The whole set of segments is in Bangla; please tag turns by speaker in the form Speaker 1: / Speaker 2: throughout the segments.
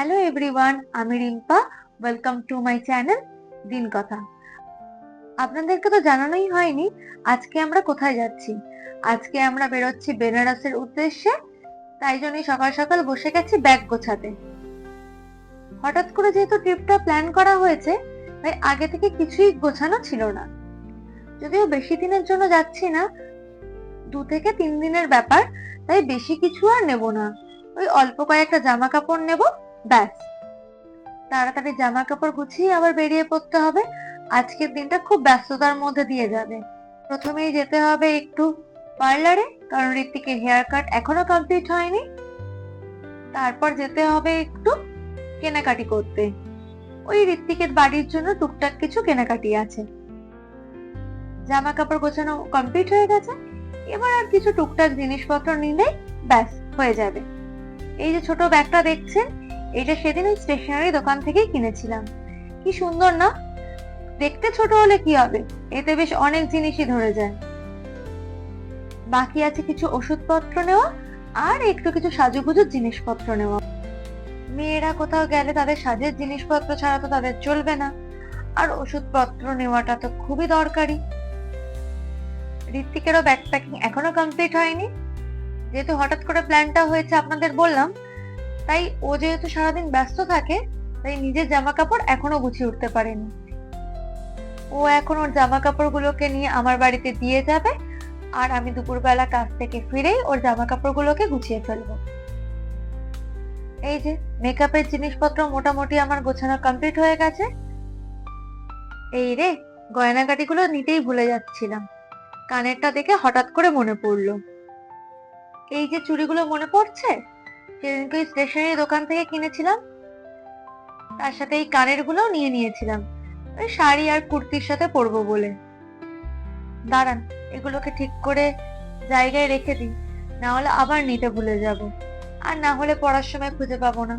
Speaker 1: হ্যালো এভরিওয়ান আমি Rimpa. Welcome to my channel দিন কথা। আপনাদেরকে তো জানানোই হয়নি, আজকে আমরা কোথায় যাচ্ছি? আজকে আমরা বেরোচ্ছি বেনারসের উদ্দেশ্যে, তাই জন্যই সকাল সকাল বসে গেছি ব্যাগ গোছাতে। হঠাৎ করে যেহেতু ট্রিপটা প্ল্যান করা হয়েছে, তাই আগে থেকে কিছুই গোছানো ছিল না। যদিও বেশি দিনের জন্য যাচ্ছি না, দু থেকে তিন দিনের ব্যাপার, তাই বেশি কিছু আর নেব না। ওই অল্প কয়েকটা জামা কাপড় নেব ব্যাস। তাড়াতাড়ি জামা কাপড় গুছিয়ে আবার বেরিয়ে পড়তে হবে। আজকের দিনটা খুব ব্যস্ততার মধ্যে দিয়ে যাবে। প্রথমেই যেতে হবে একটু পার্লারে, কারণ ঋত্বিকের হেয়ার কাট এখনও কমপ্লিট হয়নি। তারপর যেতে হবে একটু কেনাকাটি করতে। ওই ঋত্বিকের বাড়ির জন্য টুকটাক কিছু কেনাকাটি আছে। জামা কাপড় গোছানো কমপ্লিট হয়ে গেছে। এবার আর কিছু টুকটাক জিনিসপত্র নিলে ব্যাস, হয়ে যাবে। এই যে ছোট ব্যাগটা দেখছেন এটা সেদিন ওই স্টেশনারি দোকান থেকেই কিনেছিলাম। কি সুন্দর না? দেখতে ছোট হলে কি হবে? এতে বেশ অনেক জিনিসই ধরে যায়। বাকি আছে কিছু ওষুধপত্র নেওয়া আর একটু কিছু সাজুগুজুর জিনিসপত্র নেওয়া। মেয়েরা কোথাও গেলে তাদের সাজের জিনিসপত্র ছাড়া তো তাদের চলবে না। আর ওষুধপত্র নেওয়াটা তো খুবই দরকারি। ঋত্বিকেরও ব্যাগ প্যাকিং এখনও কমপ্লিট হয়নি। যেহেতু হঠাৎ করে প্ল্যানটা হয়েছে আপনাদের বললাম তাই ও যেহেতু সারাদিন ব্যস্ত থাকে, তাই নিজের জামা কাপড় এখনও গুছিয়ে উঠতে পারেনি। ও এখন ওর জামা কাপড়গুলোকে নিয়ে আমার বাড়িতে দিয়ে যাবে আর আমি দুপুরবেলা কাজ থেকে ফিরেই ওর জামা কাপড়গুলোকে গুছিয়ে ফেলব। এই যে মেকআপের জিনিসপত্র মোটামুটি আমার গোছানো কমপ্লিট হয়ে গেছে। এই রে, গয়নাগাটিগুলো নিতেই ভুলে যাচ্ছিলাম। কানেরটা দেখে হঠাৎ করে মনে পড়ল। এই যে চুড়িগুলো মনে পড়ছে? সেদিনকে স্টেশনারি দোকান থেকে কিনেছিলাম। তার সাথে এই কানের গুলোও নিয়ে নিয়েছিলাম। ওই শাড়ি আর কুর্তির সাথে পরবো বলে। দাঁড়ান, এগুলোকে ঠিক করে জায়গায় রেখে দিই। না হলে আবার নিতে ভুলে যাব। আর না হলে পড়ার সময় খুঁজে পাবো না।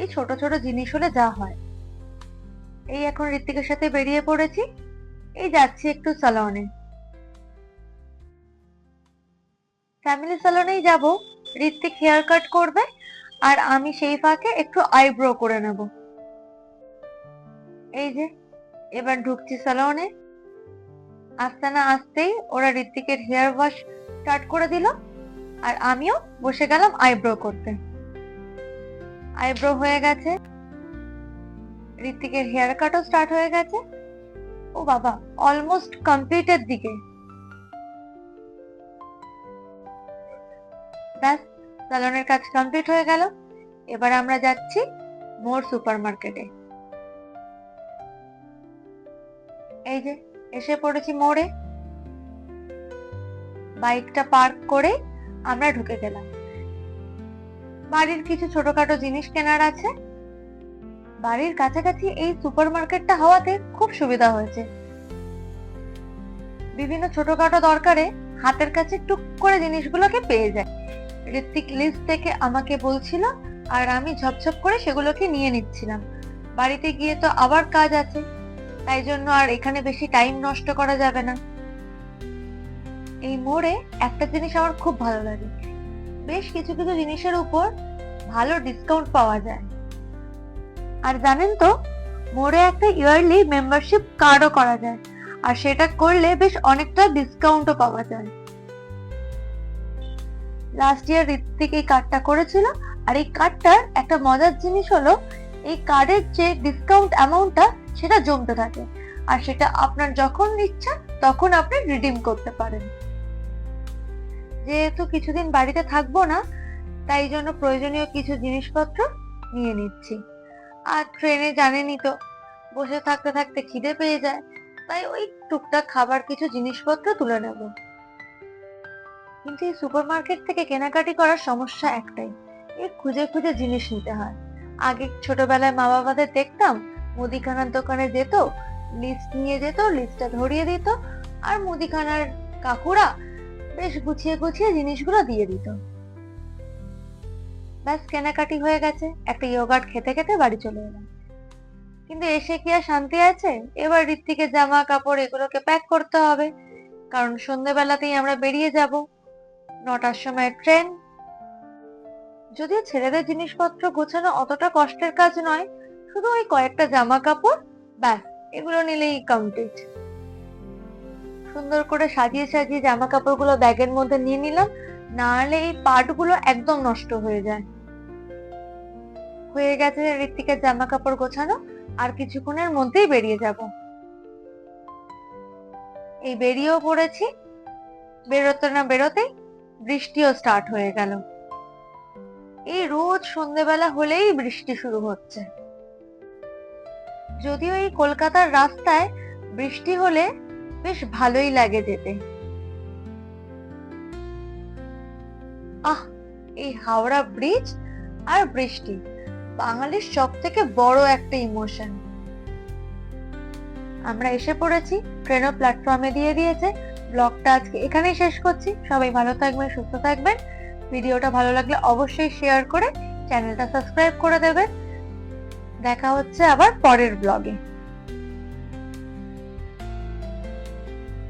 Speaker 1: এই ছোট ছোট জিনিস হলে যা হয়। এই এখন ঋত্বিকের সাথে বেরিয়ে পড়েছি। এই যাচ্ছি একটু সালনে ফ্যামিলি সালনেই যাব। ঋত্বিক হেয়ার কাট করবে, আর আমি সেই ফাঁকে একটু আইব্রো করে নেব। এই যে, এবার ঢুকছি সালনে আসতে না আসতেই ওরা ঋত্বিকের হেয়ার ওয়াশ স্টার্ট করে দিল, আর আমিও বসে গেলাম আইব্রো করতে। আইব্রো হয়ে গেছে। ঋত্বিকের হেয়ার কাটও স্টার্ট হয়ে গেছে। ও বাবা অলমোস্ট কমপ্লিটের দিকে। ব্যাস সালনের কাজ কমপ্লিট হয়ে গেল। এবার আমরা যাচ্ছি মোর সুপার মার্কেটে এই যে, এসে পড়েছি মোড়ে। বাইকটা পার্ক করে আমরা ঢুকে গেলাম। বাড়ির কিছু ছোটখাটো জিনিস কেনার আছে। বাড়ির কাছাকাছি এই সুপার মার্কেটটা হওয়াতে খুব সুবিধা হয়েছে। বিভিন্ন ছোটখাটো দরকারে হাতের কাছে টুক করে জিনিসগুলোকে পেয়ে যায়। ঋত্বিক লিস্ট থেকে আমাকে বলছিল, আর আমি ঝপঝপ করে সেগুলোকে নিয়ে নিচ্ছিলাম। বাড়িতে গিয়ে তো আবার কাজ আছে, তাই জন্য আর এখানে বেশি টাইম নষ্ট করা যাবে না। এই মোড়ে একটা জিনিস আমার খুব ভালো লাগে। বেশ কিছু কিছু জিনিসের উপর ভালো ডিসকাউন্ট পাওয়া যায়। আর জানেন তো, মোড়ে একটা ইয়ারলি মেম্বারশিপ কার্ডও করা যায়, আর সেটা করলে বেশ অনেকটা ডিসকাউন্টও পাওয়া যায়। লাস্ট ইয়ার ঋত্বিক এই কার্ডটা করেছিল। আর এই কার্ডটার একটা মজার জিনিস হলো, এই কার্ডের যে ডিসকাউন্ট অ্যামাউন্টটা সেটা জমতে থাকে। আর সেটা আপনার যখন ইচ্ছা, তখন আপনি রিডিম করতে পারেন। যেহেতু কিছুদিন বাড়িতে থাকব না, তাই জন্য প্রয়োজনীয় কিছু জিনিসপত্র নিয়ে নিচ্ছি। আর ট্রেনে জানেনই তো, বসে থাকতে থাকতে খিদে পেয়ে যায়। তাই ওই টুকটাক খাবার কিছু জিনিসপত্র তুলে নেব। কিন্তু এই সুপার মার্কেট থেকে কেনাকাটি করার সমস্যা একটাই এই খুঁজে খুঁজে জিনিস নিতে হয়। আগে ছোটবেলায় মা বাবাদের দেখতাম, মুদিখানার দোকানে যেত লিস্ট নিয়ে যেত লিস্টটা ধরিয়ে দিত, আর মুদিখানার কাকুরা বেশ গুছিয়ে গুছিয়ে জিনিসগুলো দিয়ে দিত। ব্যাস, কেনাকাটি হয়ে গেছে, একটা ইয়োগার্ট খেতে খেতে বাড়ি চলে এলাম। কিন্তু এসে কি আর শান্তি আছে? এবার ঋত্বিকের জামা কাপড় এগুলোকে প্যাক করতে হবে, কারণ সন্ধ্যেবেলাতেই আমরা বেরিয়ে যাব। নটার সময় ট্রেন। যদিও ছেলেদের জিনিসপত্র গোছানো অতটা কষ্টের কাজ নয়, শুধু ওই কয়েকটা জামা কাপড় ব্যাস, এগুলো নিলেই কমপ্লিট সুন্দর করে সাজিয়ে সাজিয়ে জামা কাপড়গুলো ব্যাগের মধ্যে নিয়ে নিলাম নাহলে এই পার্টগুলো একদম নষ্ট হয়ে যায়। হয়ে গেছে ঋত্বিকের জামা কাপড় গোছানো, আর কিছুক্ষণের মধ্যেই বেরিয়ে যাব। এই বেরিয়েও পড়েছি। বেরোতে না বেরোতেই বৃষ্টিও স্টার্ট হয়ে গেল। এই রোজ সন্ধেবেলা হলেই বৃষ্টি শুরু হচ্ছে। যদিও এই কলকাতার রাস্তায় বৃষ্টি হলে বেশ ভালোই লাগে যেতে। আহ, এই হাওড়া ব্রিজ আর বৃষ্টি বাঙালির সব থেকে বড় একটা ইমোশন আমরা এসে পড়েছি ট্রেনও প্ল্যাটফর্মে দিয়ে দিয়েছে ব্লগটা আজকে এখানেই শেষ করছি। সবাই ভালো থাকবেন, সুস্থ থাকবেন। ভিডিওটা ভালো লাগলে অবশ্যই শেয়ার করে চ্যানেলটা সাবস্ক্রাইব করে দেবেন। দেখা হচ্ছে আবার পরের ব্লগে